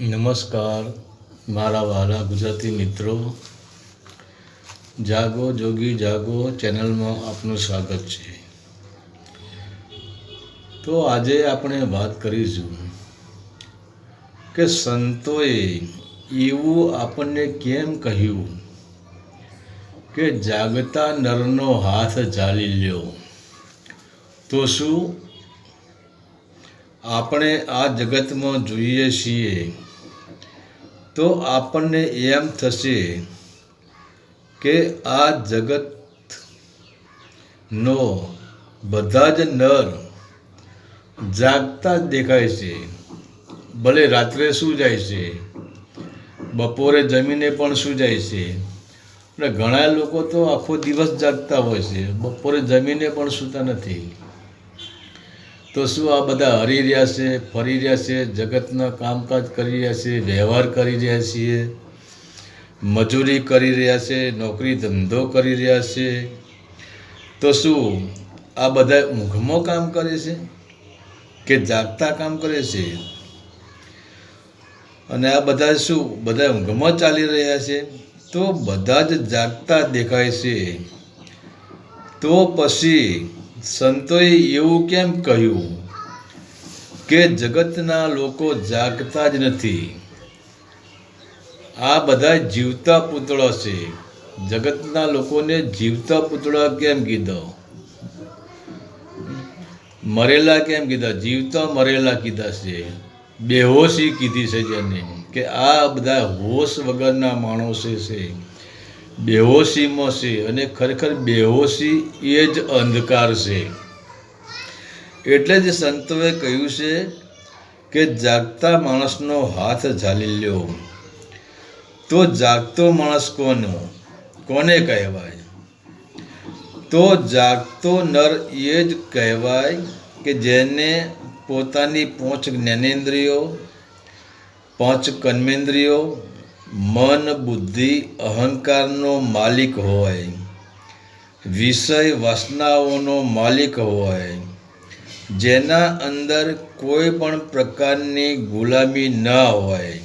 નમસ્કાર, મારા વાલા ગુજરાતી મિત્રો. જાગો, જોગી, જાગો, ચેનલમાં આપનું સ્વાગત છે. તો આજે આપણે વાત કરીશું કે સંતોએ એવું આપણને કેમ કહ્યું કે જાગતા નરનો હાથ ઝાલી લ્યો? તો શું? આપણે આ જગતમાં જોઈએ છીએ તો આપણને એમ થશે કે આ જગતનો બધા જ નર જાગતા જ દેખાય છે. ભલે રાત્રે શું જાય છે, બપોરે જમીને પણ શું જાય છે. અને ઘણા લોકો તો આખો દિવસ જાગતા હોય છે, બપોરે જમીને પણ સૂતા નથી. તો શું આ બધા હરી રહ્યા છે, ફરી રહ્યા છે, જગતના કામકાજ કરી રહ્યા છે, વ્યવહાર કરી રહ્યા છીએ, મજૂરી કરી રહ્યા છે, નોકરી ધંધો કરી રહ્યા છે. તો શું આ બધા ઊંઘમાં કામ કરે છે કે જાગતા કામ કરે છે? અને આ બધા શું બધા ઊંઘમાં ચાલી રહ્યા છે? તો બધા જ જાગતા દેખાય છે. તો પછી સંતોએ એવું કેમ કહ્યું કે જગતના લોકો જાગતા જ નથી? આ બધા જીવતા પૂતળા છે. જગતના લોકોને જીવતા પૂતળા કેમ કીધો? મરેલા કેમ કીધા? જીવતા મરેલા કીધા છે. બેહોશી કીધી છે જેને કે આ બધા હોશ વગરના માણસો છે. બેહોશીમાં છે અને ખરેખર બેહોશી એ જ અંધકાર છે. એટલે જ સંતોએ કહ્યું છે કે જાગતા માણસનો હાથ ઝાલી લ્યો. તો જાગતો માણસ કોનો? કોને કહેવાય? તો જાગતો નર એ જ કહેવાય કે જેને પોતાની પાંચ જ્ઞાનેન્દ્રિયો, પાંચ કર્મેન્દ્રિયો મન, બુદ્ધિ, અહંકારનો માલિક હોય. વિષય, વાસનાઓનો માલિક હોય. જેના અંદર કોઈ પણ પ્રકારની ગુલામી ન હોય.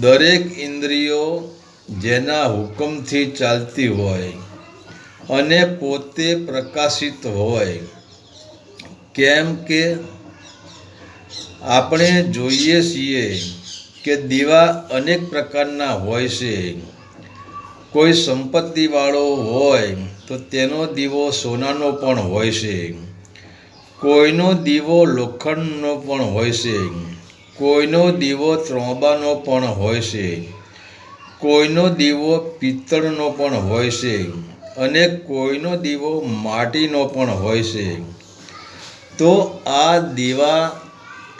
દરેક ઇન્દ્રિયો જેના હુકમથી ચાલતી હોય અને પોતે પ્રકાશિત હોય. કેમ કે આપણે જોઈએ છીએ કે દીવા અનેક પ્રકારના હોય છે. કોઈ સંપત્તિવાળો હોય તો તેનો દીવો સોનાનો પણ હોય છે. કોઈનો દીવો લોખંડનો પણ હોય છે. કોઈનો દીવો ત્રોબાનો પણ હોય છે. કોઈનો દીવો પિત્તળનો પણ હોય છે અને કોઈનો દીવો માટીનો પણ હોય છે. તો આ દીવા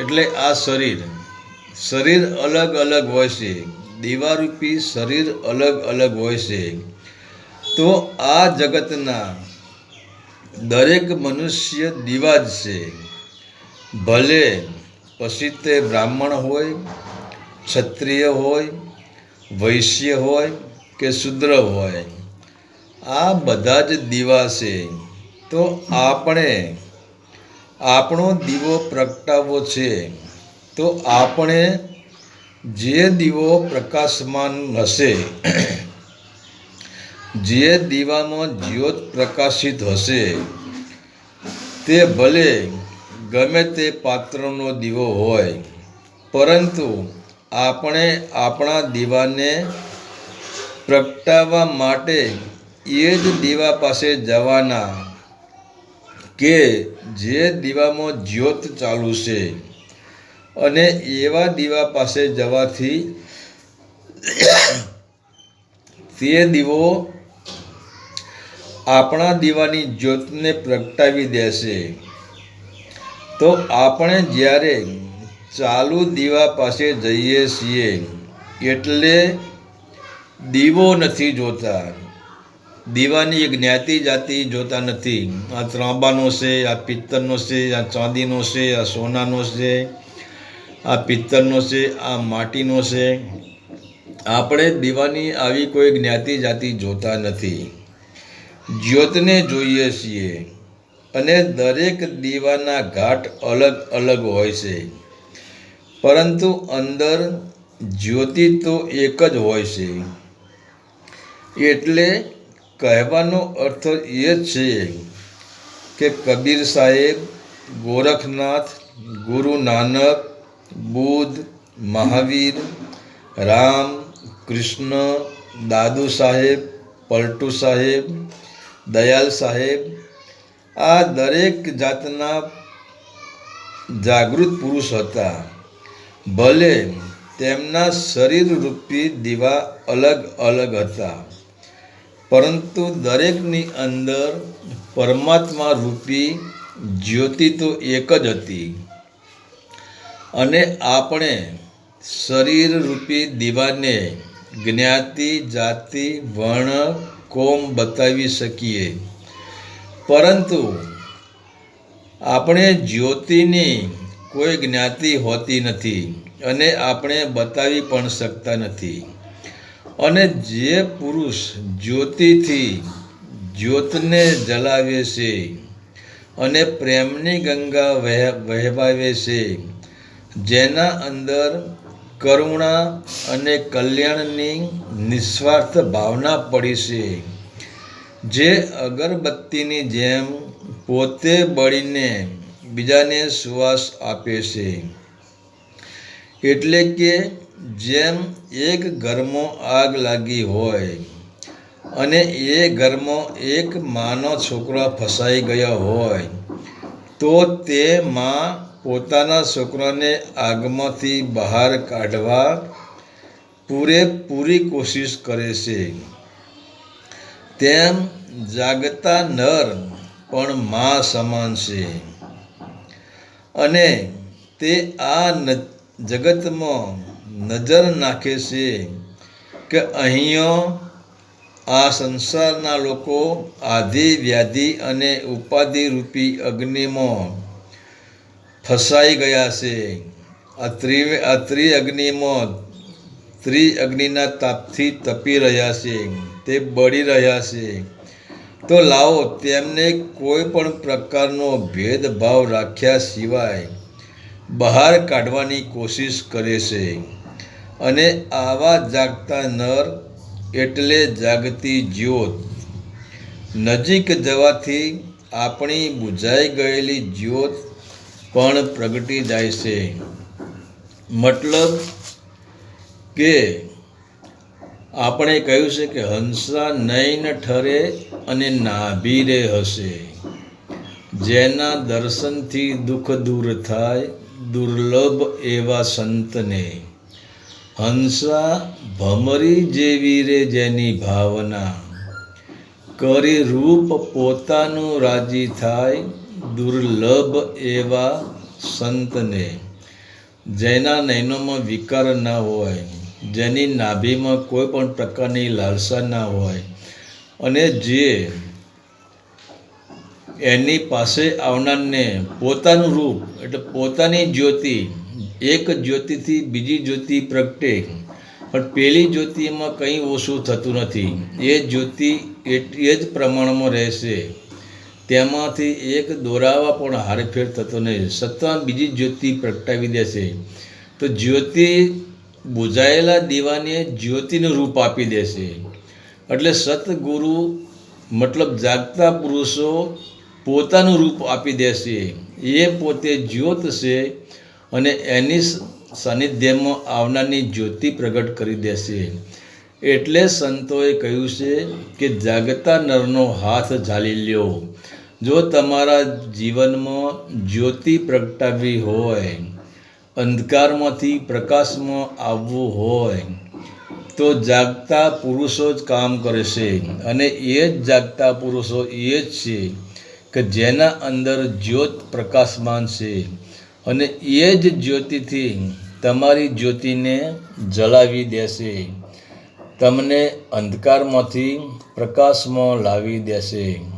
એટલે આ શરીર. શરીર અલગ અલગ હોય છે. દીવારૂપી શરીર અલગ અલગ હોય છે. તો આ જગતના દરેક મનુષ્ય દીવા જ છે. ભલે પછી તે બ્રાહ્મણ હોય, ક્ષત્રિય હોય, વૈશ્ય હોય કે શુદ્ર હોય, આ બધા જ દીવા છે. તો આપણે આપણો દીવો પ્રગટાવવો છે. તો આપણે જે દીવો પ્રકાશમાન હશે, જે દીવામાં જ્યોત પ્રકાશિત હશે, તે ભલે ગમે તે પાત્રનો દીવો હોય, પરંતુ આપણે આપણા દીવાને પ્રગટાવવા માટે એ જ દીવા પાસે જવાના કે જે દીવામાં જ્યોત ચાલુ છે. અને એવા દીવા પાસે જવાથી તે દીવો આપણા દીવાની જ્યોતને પ્રગટાવી દેશે. તો આપણે જ્યારે ચાલુ દીવા પાસે જઈએ છીએ, એટલે દીવો નથી જોતા. દીવાની એક જ્ઞાતિ જાતિ જોતા નથી. આ ત્રાંબાનો છે, આ પિત્તળનો છે, આ ચાંદીનો છે, આ સોનાનો છે. આ પિત્તળનો છે, આ માટીનો છે. આપણે દીવાની આવી કોઈ જ્ઞાતિ જાતિ જોતા નથી. જ્યોતને જોઈએ છીએ અને દરેક દીવાના ઘાટ અલગ અલગ હોય છે. પરંતુ અંદર જ્યોતિ તો એક જ હોય છે. એટલે કહેવાનો અર્થ એ છે કે કબીર સાહેબ, ગોરખનાથ, ગુરુ નાનક બુદ્ધ મહાવીર, રામ, કૃષ્ણ, દાદુ સાહેબ, પલટુ સાહેબ, દયાલ સાહેબ, આ દરેક જાતના જાગૃત પુરુષ હતા. ભલે તેમના શરીર રૂપી દીવા અલગ અલગ હતા, પરંતુ દરેકની અંદર પરમાત્મા રૂપી જ્યોતિ તો એક જ હતી. અને આપણે શરીર રૂપી દીવાને જ્ઞાતિ, જાતિ, વર્ણ, કોમ બતાવી શકીએ. પરંતુ આપણે જ્યોતિની કોઈ જ્ઞાતિ હોતી નથી અને આપણે બતાવી પણ શકતા નથી. અને જે પુરુષ જ્યોતિથી જ્યોતને જલાવે છે અને પ્રેમની ગંગા વહે વહેવાવે છે જેના અંદર કરુણા અને કલ્યાણની નિસ્વાર્થ ભાવના પડી છે. જે અગરબત્તીની જેમ પોતે બળીને બીજાને સુવાસ આપે છે. એટલે કે જેમ એક ઘરમાં આગ લાગી હોય અને એ ઘરમાં એક માનો છોકરો ફસાઈ ગયો હોય, તો તે માં પોતાના છોકરાને આગમાંથી બહાર કાઢવા પૂરેપૂરી કોશિશ કરે છે. તેમ જાગતા નર પણ મા સમાન છે. અને તે આ જગતમાં નજર નાખે છે કે અહીંયા આ સંસારના લોકો આધિ વ્યાધિ અને ઉપાધિ રૂપી અગ્નિમાં ફસાઈ ગયા છે. આ ત્રિ આ ત્રિ અગ્નિમાં ત્રિ અગ્નિના તાપથી તપી રહ્યા છે. તે બળી રહ્યા છે. તો લાવો, તેમને કોઈ પણ પ્રકારનો ભેદભાવ રાખ્યા સિવાય બહાર કાઢવાની કોશિશ કરે છે. અને આવા જાગતા નર એટલે જાગતી જ્યોત. નજીક જવાથી આપણી બુઝાઈ ગયેલી જ્યોત પણ પ્રગટી જાય છે. મતલબ કે આપણે કહ્યું છે કે હંસા નૈન ઠરે અને નાભીરે હશે. જેના દર્શનથી દુઃખ દૂર થાય, દુર્લભ એવા સંતને. હંસા ભમરી જેવી રે જેની ભાવના. કરી રૂપ પોતાનું રાજી થાય દુર્લભ એવા સંતને, જેના નયનોમાં વિકાર ના હોય, જેની નાભીમાં કોઈ પણ પ્રકારની લાલસા ના હોય, અને જે એની પાસે આવનારને પોતાનું રૂપ, એટલે પોતાની જ્યોતિ, એક જ્યોતિથી બીજી જ્યોતિ પ્રગટે, પણ પેલી જ્યોતિમાં કંઈ ઓછું થતું નથી. એ જ્યોતિ એ જ પ્રમાણમાં રહેશે. તેમાંથી એક દોરાવા પણ હારફેર થતો નહીં. સત્તા બીજી જ્યોતિ પ્રગટાવી દેશે. તો જ્યોતિ બુઝાયેલા દીવાને જ્યોતિનું રૂપ આપી દેશે. એટલે સતગુરુ મતલબ જાગતા પુરુષો પોતાનું રૂપ આપી દેશે. એ પોતે જ્યોત છે અને એની સાનિધ્યમાં આવનારની જ્યોતિ પ્રગટ કરી દેશે. એટલે સંતોએ કહ્યું છે કે જાગતા નરનો હાથ ઝાલી લ્યો. જો તમારા જીવનમાં જ્યોતિ પ્રગટાવી હોય, અંધકારમાંથી પ્રકાશમાં આવવું હોય, તો જાગતા પુરુષો જ કામ કરે છે. અને એ જ જાગતા પુરુષો એ જ છે કે જેના અંદર જ્યોત પ્રકાશમાન છે. અને એ જ જ્યોતિથી તમારી જ્યોતિને જલાવી દેશે. તમને અંધકારમાંથી પ્રકાશમાં લાવી દેશે.